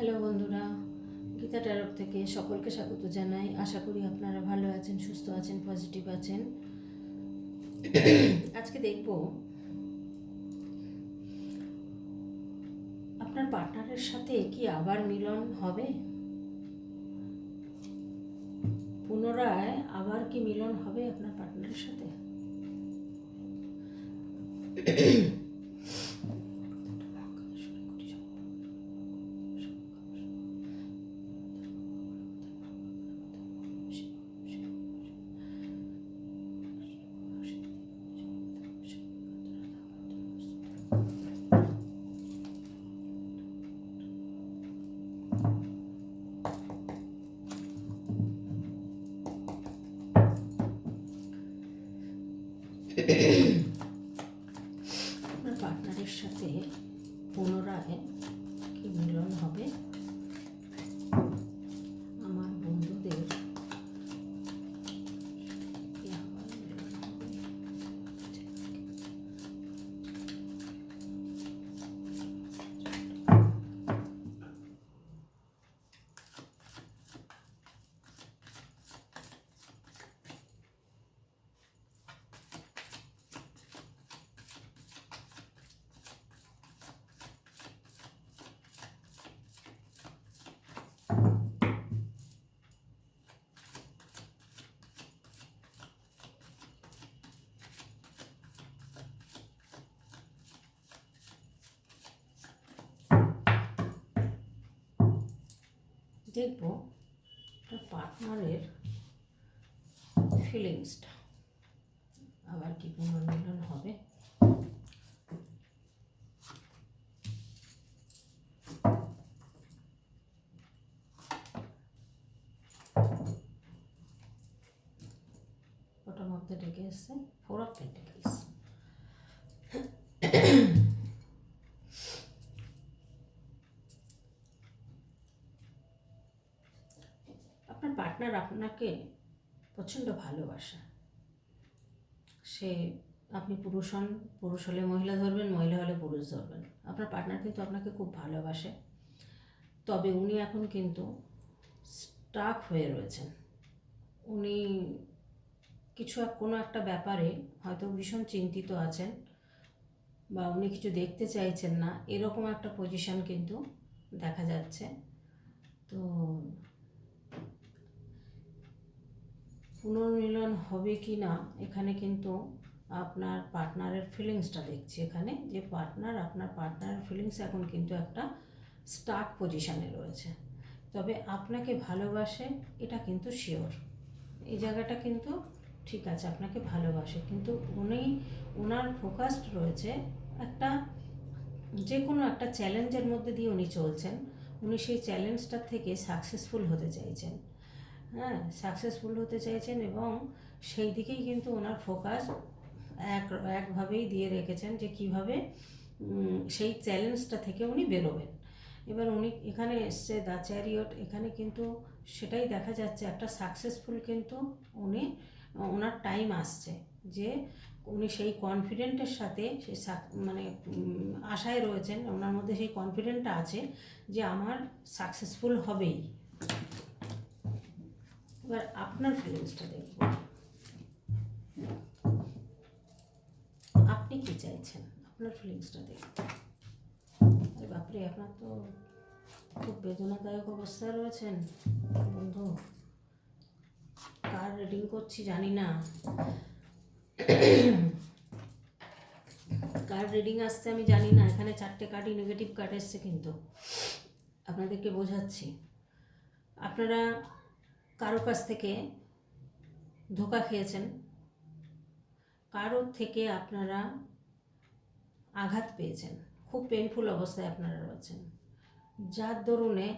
Hello বন্ধুরা, গীতা ট্যারক থেকে সকলকে স্বাগত জানাই। আশা করি আপনারা ভালো আছেন, সুস্থ আছেন, পজিটিভ আছেন। আজকে দেখব আপনার পার্টনারের সাথে কি আবার মিলন হবে? পুনরায় আবার কি মিলন হবে আপনার পার্টনারের সাথে? দেখব একটা পার্টনারের ফিলিংসটা আবার কি পুনর্মিলন হবে? আপনার পার্টনার আপনাকে প্রচণ্ড ভালোবাসা। সে, আপনি পুরুষ হন, পুরুষ হলে মহিলা ধরবেন, মহিলা হলে পুরুষ ধরবেন। আপনার পার্টনার কিন্তু আপনাকে খুব ভালোবাসে। তবে উনি এখন কিন্তু স্টাক হয়ে রয়েছেন। উনি কিছু কোনো একটা ব্যাপারে হয়তো ভীষণ চিন্তিত আছেন বা উনি কিছু দেখতে চাইছেন না। এরকম একটা পজিশন কিন্তু দেখা যাচ্ছে। তো পুনর্মিলন হবে কি না, এখানে কিন্তু আপনার পার্টনারের ফিলিংসটা দেখছি এখানে, যে পার্টনার আপনার পার্টনারের ফিলিংস এখন কিন্তু একটা স্টার্ট পজিশানে রয়েছে। তবে আপনাকে ভালোবাসে, এটা কিন্তু শিওর এই জায়গাটা কিন্তু ঠিক আছে, আপনাকে ভালোবাসে, কিন্তু উনি ওনার ফোকাসড রয়েছে একটা যে কোনো একটা চ্যালেঞ্জের মধ্যে দিয়ে উনি চলছেন। উনি সেই চ্যালেঞ্জটার থেকে সাকসেসফুল হতে চাইছেন। হ্যাঁ সাকসেসফুল হতে চাইছেন এবং সেই দিকেই কিন্তু ওনার ফোকাস এক, একভাবেই দিয়ে রেখেছেন যে কীভাবে সেই চ্যালেঞ্জটা থেকে উনি বেরোবেন। এবার উনি এখানে এসছে দ্য চ্যারিয়ট এখানে কিন্তু সেটাই দেখা যাচ্ছে, একটা সাকসেসফুল কিন্তু উনি, ওনার টাইম আসছে যে উনি সেই কনফিডেন্টের সাথে, সেই মানে আশায় রয়েছেন, ওনার মধ্যে সেই কনফিডেন্টটা আছে যে আমার সাকসেসফুল হবেই। এবার আপনার ফিলিংসটা দেখব আপনি কি চাইছেন? আপনার ফিলিংসটা দেখব আরে বাপরে, আপনার তো খুব বেদনাদায়ক অবস্থায় রয়েছেন। বন্ধু, কার রিডিং করছি জানি না। কার রিডিং আসছে আমি জানি না। এখানে চারটে কার্ডই নেগেটিভ কার্ড এসছে কিন্তু। আপনাদেরকে বোঝাচ্ছি। আপনারা কারও কাছ থেকে ধোকা খেয়েছেন কারোর থেকে আপনারা আঘাত পেয়েছেন, খুব পেনফুল অবস্থায় আপনারা রয়েছেন। যার দরুনে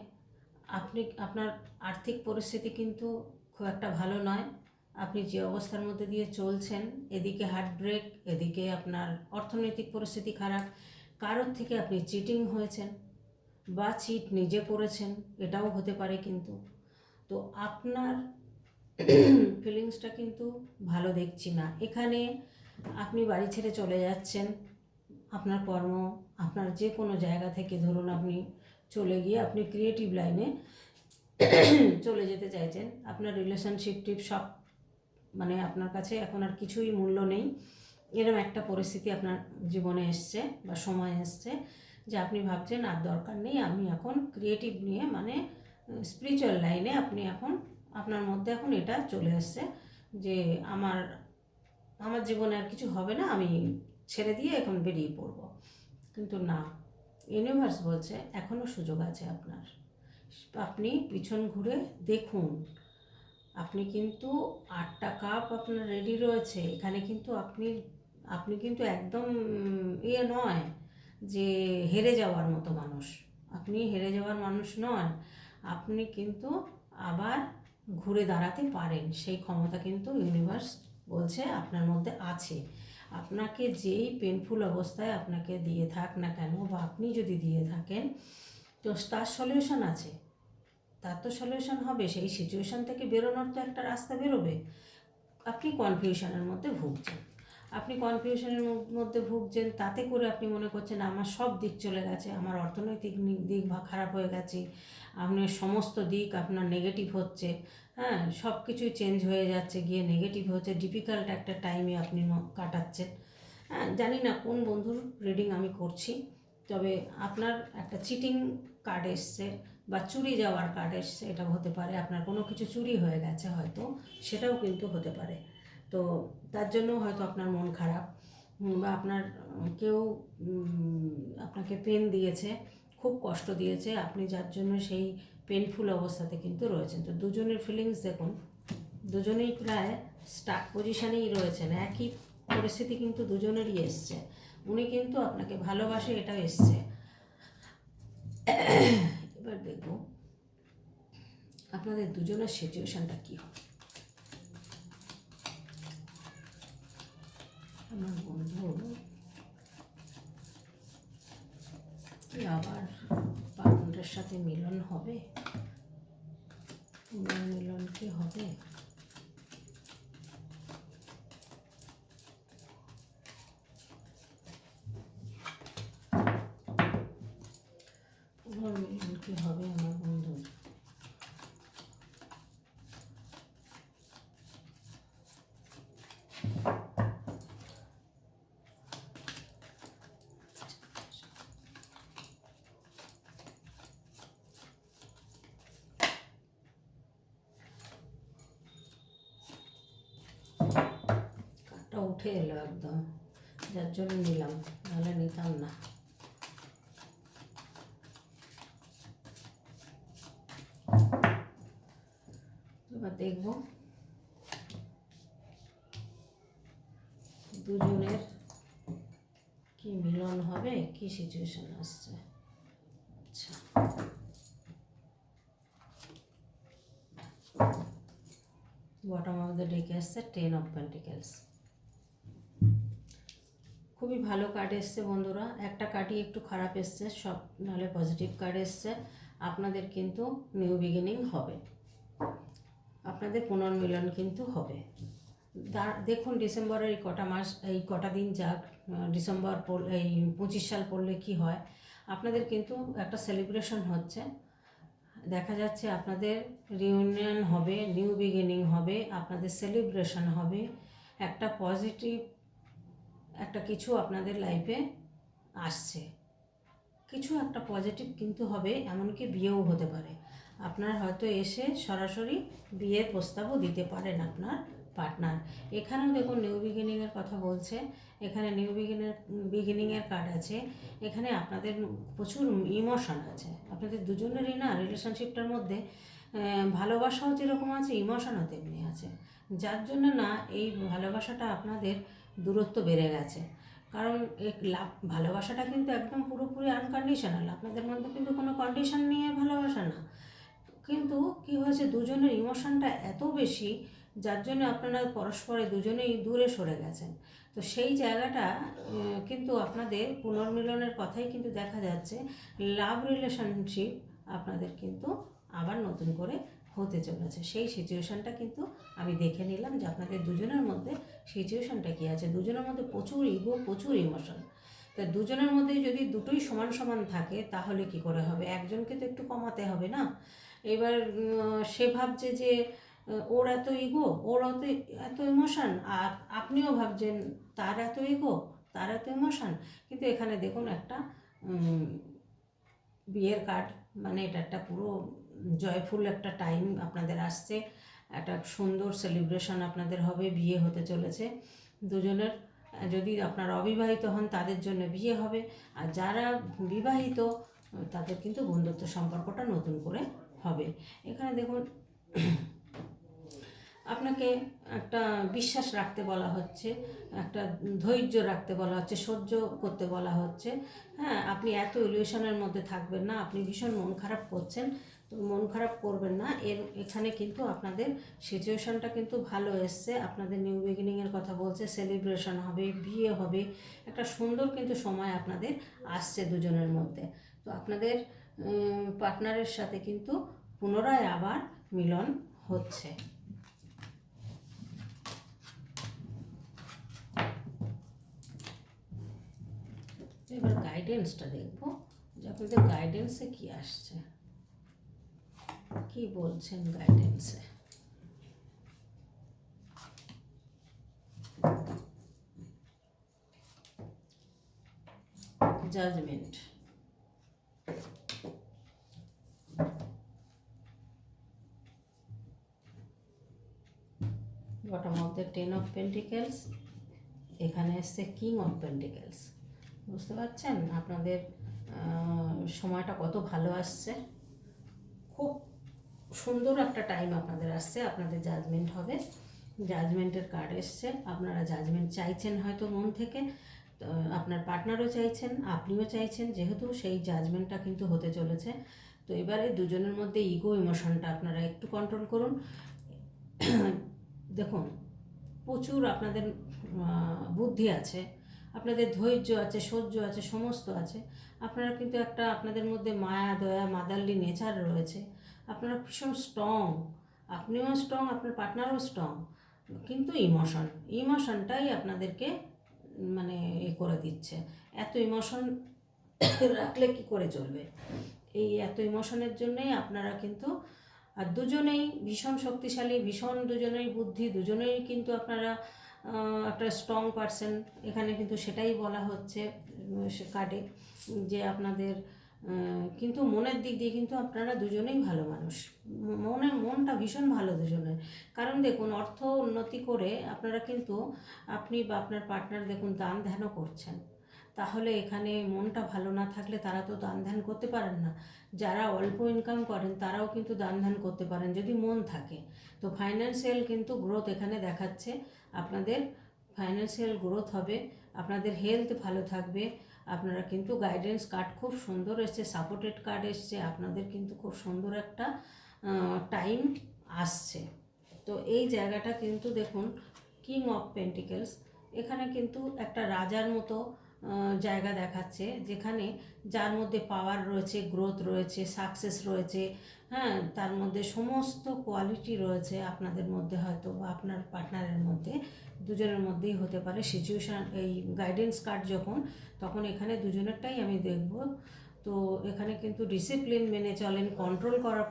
আপনি, আপনার আর্থিক পরিস্থিতি কিন্তু খুব একটা ভালো নয়। আপনি যে অবস্থার মধ্যে দিয়ে চলছেন, এদিকে হার্ট ব্রেক এদিকে আপনার অর্থনৈতিক পরিস্থিতি খারাপ, কারোর থেকে আপনি চিটিং হয়েছেন বা চিট নিজে পড়েছেন এটাও হতে পারে কিন্তু। তো আপনার ফিলিংসটা কিন্তু ভালো দেখছি না। এখানে আপনি বাড়ি ছেড়ে চলে যাচ্ছেন, আপনার কর্ম, আপনার যে কোনো জায়গা থেকে ধরুন আপনি চলে গিয়ে আপনি ক্রিয়েটিভ লাইনে চলে যেতে চাইছেন, আপনার রিলেশনশিপ টিপ সব মানে আপনার কাছে এখন আর কিছুই মূল্য নেই। এরকম একটা পরিস্থিতি আপনার জীবনে এসছে বা সময় এসছে যে আপনি ভাবছেন আর দরকার নেই, আমি এখন ক্রিয়েটিভ নিয়ে মানে স্পিরিচুয়াল লাইনে আপনি এখন, আপনার মধ্যে এখন এটা চলে এসছে যে আমার আমার জীবনে আর কিছু হবে না, আমি ছেড়ে দিয়ে এখন বেরিয়ে পড়ব। কিন্তু না ইউনিভার্স বলছে এখনও সুযোগ আছে আপনার। আপনি পিছন ঘুরে দেখুন, আপনি কিন্তু আটটা কাপ আপনার রেডি রয়েছে। এখানে কিন্তু আপনি আপনি কিন্তু একদম ইয়ে নয় যে হেরে যাওয়ার মতো মানুষ। আপনি হেরে যাওয়ার মানুষ নয়। আপনি কিন্তু আবার ঘুরে দাঁড়াতে পারেন। সেই ক্ষমতা কিন্তু ইউনিভার্স বলছে আপনার মধ্যে আছে। আপনাকে যেই পেনফুল অবস্থায় আপনাকে দিয়ে থাক না কেন বা আপনি যদি দিয়ে থাকেন, তো তার সলিউশন আছে। তার তো সলিউশন হবে। সেই সিচুয়েশন থেকে বেরোনোর তো একটা রাস্তা বেরোবে। আপনি কনফিউশনের মধ্যে ভুগছেন। আপনি কনফিউশনের মধ্যে ভুগছেন, তাতে করে আপনি মনে করছেন, আমার সব দিক চলে গেছে, আমার অর্থনৈতিক দিক বা খারাপ হয়ে গেছে, আপনার সমস্ত দিক আপনার নেগেটিভ হচ্ছে হ্যাঁ সব কিছুই চেঞ্জ হয়ে যাচ্ছে, গিয়ে নেগেটিভ হচ্ছে ডিফিকাল্ট একটা টাইমে আপনি কাটাচ্ছেন। হ্যাঁ জানি না কোন বন্ধুর রিডিং আমি করছি, তবে আপনার একটা চিটিং কার্ড এসছে বা চুরি যাওয়ার কার্ড এসছে, এটা হতে পারে, আপনার কোনো কিছু চুরি হয়ে গেছে হয়তো, সেটাও কিন্তু হতে পারে। তো তার জন্য হয়তো আপনার মন খারাপ। বা আপনার কেউ আপনাকে পেন দিয়েছে, খুব কষ্ট দিয়েছে, আপনি যার জন্য সেই পেনফুল অবস্থাতে কিন্তু রয়েছেন। তো দুজনের ফিলিংস দেখুন, দুজনেই প্রায় স্টার্ট পজিশানেই রয়েছেন, একই পরিস্থিতি কিন্তু দুজনেরই এসছে। উনি কিন্তু আপনাকে ভালোবাসে এটা এসছে। এবার দেখব, আপনাদের দুজনের সিচুয়েশানটা কী হবে? আমার বন্ধু কি আবার পার্টনারের সাথে মিলন হবে? মিলন কি হবে পুনর্মিলন কি হবে আমার বন্ধু কাঠটা উঠে এলো একদম। যার জন্য নিলাম, নাহলে নিতাম না। এবার দেখব। দুজনের কি মিলন হবে, কি সিচুয়েশন আসছে। আচ্ছা। বটম অফ দ্য ডেকে আসছে টেন অফ পেন্টিকেলস খুবই ভালো কার্ড এসছে বন্ধুরা। একটা কার্ডই একটু খারাপ এসছে, সব নাহলে পজিটিভ কার্ড এসছে। আপনাদের কিন্তু নিউ বিগিনিং হবে। আপনাদের পুনর্মিলন কিন্তু হবে। দেখুন ডিসেম্বরের এই কটা মাস, এই কটা দিন যাক ডিসেম্বর পড়, এই পঁচিশ সাল পড়লে কি হয়, আপনাদের কিন্তু একটা সেলিব্রেশন হচ্ছে। দেখা যাচ্ছে আপনাদের রিউনিয়ন হবে নিউ বিগিনিং হবে, আপনাদের সেলিব্রেশন হবে। একটা পজিটিভ একটা কিছু আপনাদের লাইফে আসছে। কিছু একটা পজিটিভ কিন্তু হবে, এমনকি বিয়েও হতে পারে। আপনার হয়তো এসে সরাসরি বিয়ের প্রস্তাবও দিতে পারেন আপনার পার্টনার এখানেও দেখুন নিউ বিগিনিংয়ের কথা বলছে। এখানে নিউ বিগিনের বিগিনিংয়ের কার্ড আছে। এখানে আপনাদের প্রচুর ইমোশন আছে। আপনাদের দুজনেরই না রিলেশনশিপটার মধ্যে ভালোবাসাও যেরকম আছে ইমোশনও তেমনি আছে। যার জন্য না এই ভালোবাসাটা আপনাদের দূরত্ব বেড়ে গেছে। কারণ লাভ, ভালোবাসাটা কিন্তু একদম পুরোপুরি আনকন্ডিশনাল আপনাদের মধ্যে কিন্তু কোনো কন্ডিশন নিয়ে ভালোবাসা না। কিন্তু কি হয়েছে, দুজনের ইমোশনটা এত বেশি, যার জন্য আপনারা পরস্পরে দুজনেই দূরে সরে গেছেন। তো সেই জায়গাটা কিন্তু আপনাদের পুনর্মিলনের কথাই কিন্তু দেখা যাচ্ছে। লাভ রিলেশনশিপ আপনাদের কিন্তু আবার নতুন করে হতে চলেছে। সেই সিচুয়েশনটা কিন্তু আমি দেখে নিলাম যে আপনাদের দুজনের মধ্যে সিচুয়েশনটা কী আছে। দুজনের মধ্যে প্রচুর ইগো প্রচুর ইমোশন তা দুজনের মধ্যেই যদি দুটোই সমান সমান থাকে, তাহলে কি করে হবে? একজনকে তো একটু কমাতে হবে না? এবার সে ভাবছে যে ওর এত ইগো ওর অত এত ইমোশন আর আপনিও ভাবছেন তার এত ইগো তার এত ইমোশন কিন্তু এখানে দেখুন একটা বিয়ের কার্ড মানে এটা একটা পুরো জয়ফুল একটা টাইম আপনাদের আসছে। একটা সুন্দর সেলিব্রেশন আপনাদের হবে, বিয়ে হতে চলেছে। দুজনের, যদি আপনারা অবিবাহিত হন, তাদের জন্য বিয়ে হবে। আর যারা বিবাহিত, তাদের কিন্তু বন্ধুত্ব সম্পর্কটা নতুন করে হবে। এখানে দেখুন, আপনাকে একটা বিশ্বাস রাখতে বলা হচ্ছে, একটা ধৈর্য রাখতে বলা হচ্ছে, সহ্য করতে বলা হচ্ছে। হ্যাঁ আপনি এত ইলিউশনের মধ্যে থাকবেন না, আপনি ভীষণ মন খারাপ করছেন। তো মন খারাপ করবেন না। এর এখানে কিন্তু আপনাদের সিচুয়েশনটা কিন্তু ভালো এসছে। আপনাদের নিউ বিগিনিংয়ের কথা বলছে সেলিব্রেশন হবে, বিয়ে হবে। একটা সুন্দর কিন্তু সময় আপনাদের আসছে দুজনের মধ্যে। তো আপনাদের পার্টনারের সাথে কিন্তু পুনরায় আবার মিলন হচ্ছে। এবার গাইডেন্সটা দেখব। যে আপনাদের গাইডেন্সে কি আসছে। কি বলছেন গাইডেন্সে judgement bottom of the ten of pentacles এখানে এসছে কিং অফ পেন্টিকেলস বুঝতে পারছেন? আপনাদের সময়টা কত ভালো আসছে? খুব সুন্দর একটা টাইম আপনাদের আসছে, আপনাদের জাজমেন্ট হবে। জাজমেন্টের কার্ড এসছে, আপনারা জাজমেন্ট চাইছেন হয়তো মন থেকে আপনার পার্টনারও চাইছেন, আপনিও চাইছেন, যেহেতু সেই জাজমেন্টটা কিন্তু হতে চলেছে। তো এবারে দুজনের মধ্যে ইগো ইমোশনটা আপনারা একটু কন্ট্রোল করুন। দেখুন, প্রচুর আপনাদের বুদ্ধি আছে, আপনাদের ধৈর্য আছে, সহ্য আছে, সমস্ত আছে। আপনারা কিন্তু একটা আপনাদের মধ্যে মায়া, দয়া, মাদারলি নেচার রয়েছে। আপনারা ভীষণ স্ট্রং আপনিও স্ট্রং আপনার পার্টনারও স্ট্রং কিন্তু ইমোশন ইমোশনটাই আপনাদেরকে মানে এ করে দিচ্ছে। এত ইমোশন রাখলে কি করে চলবে? এই এত ইমোশনের জন্যই আপনারা কিন্তু, আর দুজনেই ভীষণ শক্তিশালী, ভীষণ দুজনেই বুদ্ধি দুজনেই কিন্তু আপনারা একটা স্ট্রং পারসন এখানে কিন্তু সেটাই বলা হচ্ছে সে কার্ডে, যে আপনাদের কিন্তু মনের দিক দিয়ে কিন্তু আপনারা দুজনেই ভালো মানুষ। মনে মনটা ভীষণ ভালো দুজনের। কারণ দেখুন, অর্থ উন্নতি করে আপনারা কিন্তু আপনি বা আপনার পার্টনার দেখুন, দান ধ্যানও করছেন। তাহলে এখানে মনটা ভালো না থাকলে তারা তো দান ধ্যান করতে পারেন না। যারা অল্প ইনকাম করেন, তারাও কিন্তু দান ধ্যান করতে পারেন যদি মন থাকে। তো ফাইন্যান্সিয়াল কিন্তু গ্রোথ এখানে দেখাচ্ছে আপনাদের ফাইন্যান্সিয়াল গ্রোথ হবে, আপনাদের হেলথ ভালো থাকবে, আপনারা কিন্তু গাইডেন্স কার্ড খুব সুন্দর এসছে সাপোর্টেড কার্ড এসছে, আপনাদের কিন্তু খুব সুন্দর একটা টাইম আসছে। তো এই জায়গাটা কিন্তু দেখুন কিং অফ পেন্টিকেলস এখানে কিন্তু একটা রাজার মতো জায়গা দেখাচ্ছে, যেখানে যার মধ্যে পাওয়ার রয়েছে গ্রোথ রয়েছে সাকসেস রয়েছে হ্যাঁ তার মধ্যে সমস্ত কোয়ালিটি রয়েছে আপনাদের মধ্যে হয়তো বা আপনার পার্টনারের মধ্যে। দুজনের মধ্যেই হতে পারে সিচুয়েশান এই গাইডেন্স কার্ড যখন, তখন এখানে দুজনেরটাই আমি দেখব। তো এখানে কিন্তু ডিসিপ্লিন মেনে চলেন কন্ট্রোল করা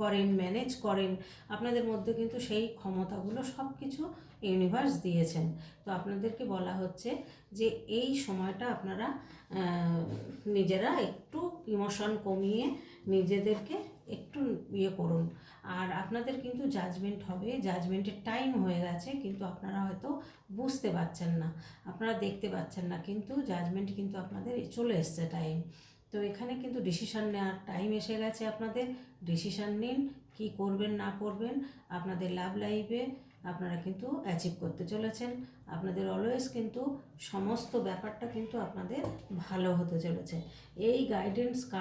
করেন ম্যানেজ করেন। আপনাদের মধ্যে কিন্তু সেই ক্ষমতাগুলো সব কিছু ইউনিভার্স দিয়েছেন। তো আপনাদেরকে বলা হচ্ছে যে এই সময়টা আপনারা নিজেরা একটু ইমোশন কমিয়ে নিজেদেরকে একটু ইয়ে করুন। আর আপনাদের কিন্তু জাজমেন্ট হবে জাজমেন্টের টাইম হয়ে গেছে, কিন্তু আপনারা হয়তো বুঝতে পারছেন না, আপনারা দেখতে পাচ্ছেন না, কিন্তু জাজমেন্ট কিন্তু আপনাদের চলে এসছে টাইম তো এখানে কিন্তু ডিসিশান নেওয়ার টাইম এসে গেছে আপনাদের। ডিসিশান নিন, কি করবেন, না করবেন, আপনাদের লাভ লাইফে আপনারা কিন্তু অ্যাচিভ করতে চলেছেন। আপনাদের অলওয়েজ কিন্তু সমস্ত ব্যাপারটা কিন্তু আপনাদের ভালো হতে চলেছে। এই গাইডেন্স